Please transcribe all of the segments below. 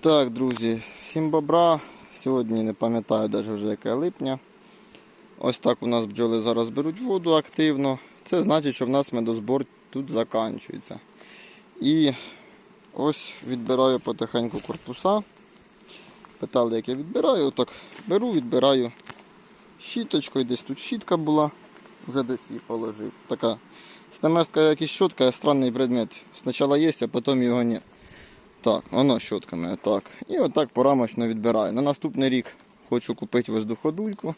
Так, друзі, всім бобра. Сьогодні не пам'ятаю навіть вже яке липня. Ось так у нас бджоли зараз беруть воду активно. Це значить, що в нас медозбор тут закінчується. І ось відбираю потихеньку корпуса. Питали, як я відбираю, отак беру, відбираю щіточкою, десь тут щітка була, вже десь її положив. Така стеместка, як і щотка, странний предмет. Спочатку є, а потім його немає. Так, воно щотками, так. І отак порамочно відбираю. На наступний рік хочу купити воздуходульку,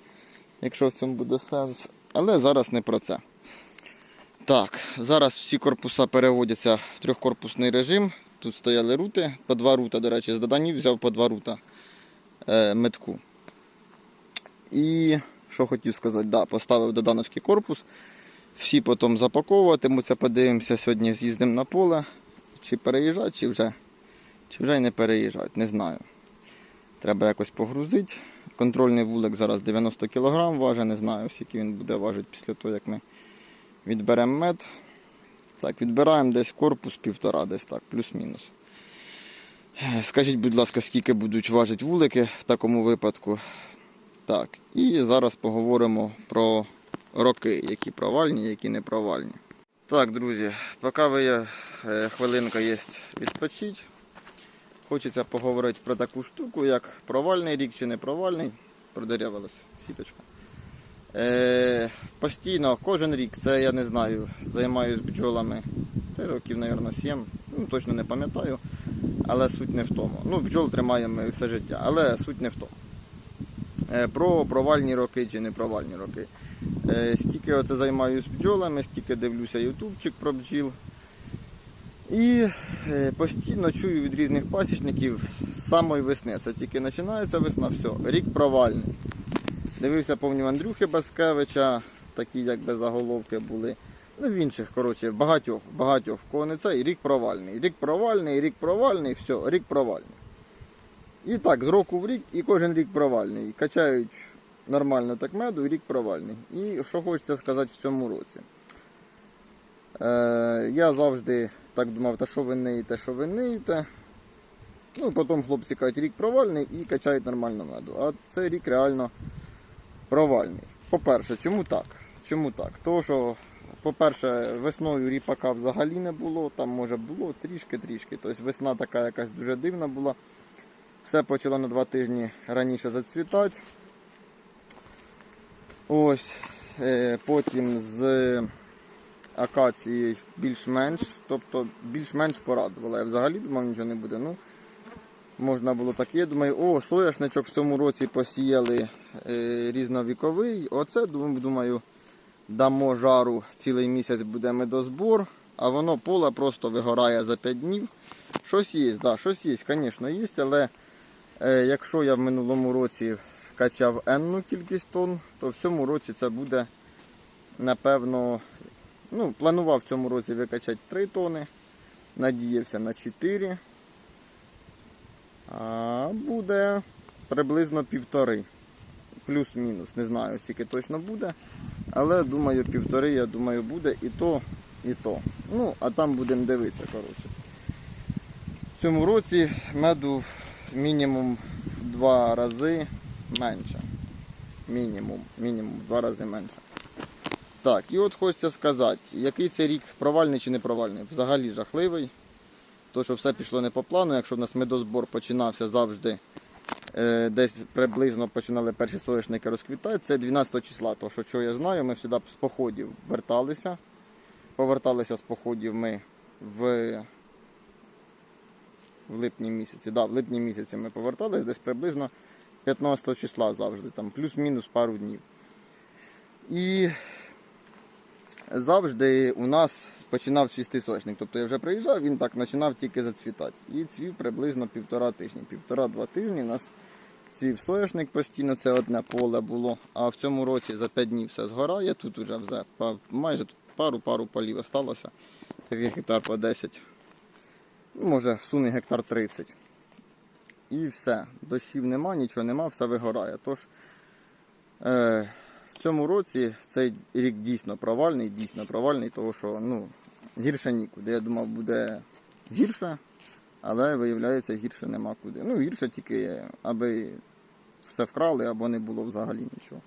якщо в цьому буде сенс. Але зараз не про це. Так, зараз всі корпуса переводяться в трьохкорпусний режим. Тут стояли рути, по два рута, до речі, з доданів взяв по два рута е, метку. І що хотів сказати, да, поставив додановський корпус. Всі потім запаковуватимуться, подивимося, сьогодні з'їздимо на поле. Чи переїжджати, чи вже чи вже й не переїжджають, не знаю. Треба якось погрузити. Контрольний вулик зараз 90 кг важить, не знаю, скільки він буде важити після того, як ми відберемо мед. Так, відбираємо десь корпус півтора, десь так, плюс-мінус. Скажіть, будь ласка, скільки будуть важити вулики в такому випадку. Так, і зараз поговоримо про роки, які провальні, які не провальні. Так, друзі, поки ви е, хвилинка є відпочити. Хочеться поговорити про таку штуку, як провальний рік чи не провальний. Продерявилась сіточка. Е, постійно, кожен рік, це я не знаю, займаюся бджолами. Та років, мабуть, 7. Ну, точно не пам'ятаю. Але суть не в тому. Ну, бджол тримаємо все життя, але суть не в тому. Е, про провальні роки чи не провальні роки. Е, скільки оце займаюся бджолами, скільки дивлюся ютубчик про бджіл. І е, постійно чую від різних пасічників з самої весни. Це тільки починається весна, все, рік провальний. Дивився повні Андрюхи Баскевича, такі якби заголовки були. Ну, в інших, коротше, багатьох, багатьох кого і рік провальний. Рік провальний, рік провальний, все, рік провальний. І так, з року в рік, і кожен рік провальний. Качають нормально так меду, і рік провальний. І що хочеться сказати в цьому році. Е, я завжди так думав, та що ви ниєте, що ви ниєте. Ну, потім хлопці кажуть, рік провальний і качають нормально меду. А цей рік реально провальний. По-перше, чому так? Чому так? Тому що, по-перше, весною ріпака взагалі не було, там може було трішки-трішки. Тобто весна така якась дуже дивна була. Все почало на два тижні раніше зацвітати. Ось, е, потім з акації більш-менш, тобто більш-менш порадувала. Я взагалі думав, нічого не буде. Ну, можна було таке. Я думаю, о, соняшничок в цьому році посіяли е, різновіковий. Оце думаю, дамо жару, цілий місяць буде медозбор, а воно поле просто вигорає за 5 днів. Щось є, да, щось є, звісно, є, але е, якщо я в минулому році качав енну кількість тонн, то в цьому році це буде, напевно, ну, планував в цьому році викачати 3 тони, надіявся на 4. А буде приблизно півтори. Плюс-мінус. Не знаю, скільки точно буде. Але думаю, півтори, я думаю, буде і то, і то. Ну, а там будемо дивитися, коротше. В цьому році меду мінімум в два рази менше. Мінімум, мінімум в два рази менше. Так, і от хочеться сказати, який це рік провальний чи не провальний? Взагалі жахливий. То, що все пішло не по плану, якщо в нас медозбор починався завжди, е, десь приблизно починали перші соняшники розквітати, це 12 числа. То, що, що я знаю, ми завжди з походів верталися. Поверталися з походів ми в, в липні місяці. Да, в липні місяці ми поверталися десь приблизно 15 числа завжди, там плюс-мінус пару днів. І завжди у нас починав свісти сочник. Тобто я вже приїжджав, він так починав тільки зацвітати. І цвів приблизно півтора тижні. Півтора-два тижні у нас цвів соняшник постійно, це одне поле було. А в цьому році за 5 днів все згорає. Тут вже вже майже пару-пару полів осталося. Таких гектар по 10. Ну, може, в сумі гектар 30. І все. Дощів нема, нічого нема, все вигорає. Тож е, в цьому році цей рік дійсно провальний, дійсно провальний, тому що ну, гірше нікуди. Я думав, буде гірше, Але виявляється, гірше нема куди. Ну, гірше тільки, аби все вкрали або не було взагалі нічого.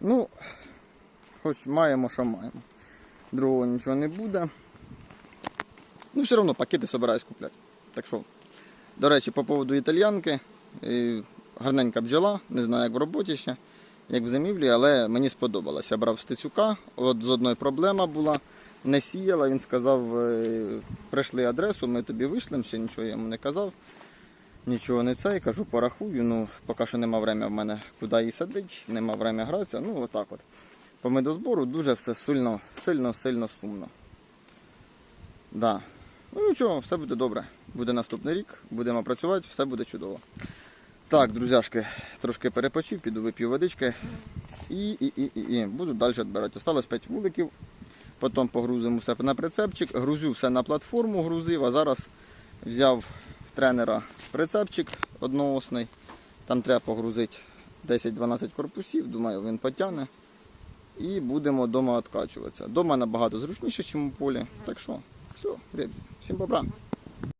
Ну, хоч маємо, що маємо. Другого нічого не буде. Ну, все одно пакети собираюсь купляти. Так що, до речі, по поводу італьянки. е, Гарненька бджола, не знаю, як в роботі ще, як в зимівлі, але мені сподобалося. Я брав стецюка, от з одної проблема була, не сіяла. Він сказав, е, прийшли адресу, ми тобі вийшлемо, ще нічого я йому не казав. Нічого не це, кажу, порахую. Ну, поки що нема времени в мене куди її садити, нема времени гратися. Ну, отак от. По медозбору дуже все сильно, сильно, сильно сумно. Да. Ну нічого, все буде добре. Буде наступний рік, будемо працювати, все буде чудово. Так, друзяшки, трошки перепочив, піду вип'ю водички і, і, і, і, і. буду далі відбирати. Осталось 5 вуликів, потім погрузимо все на прицепчик, грузю все на платформу, грузив, а зараз взяв в тренера прицепчик одноосний. Там треба погрузити 10-12 корпусів, думаю, він потягне. І будемо вдома відкачуватися. Дома набагато зручніше, ніж у полі. Так що, все, ребята, всім бобра.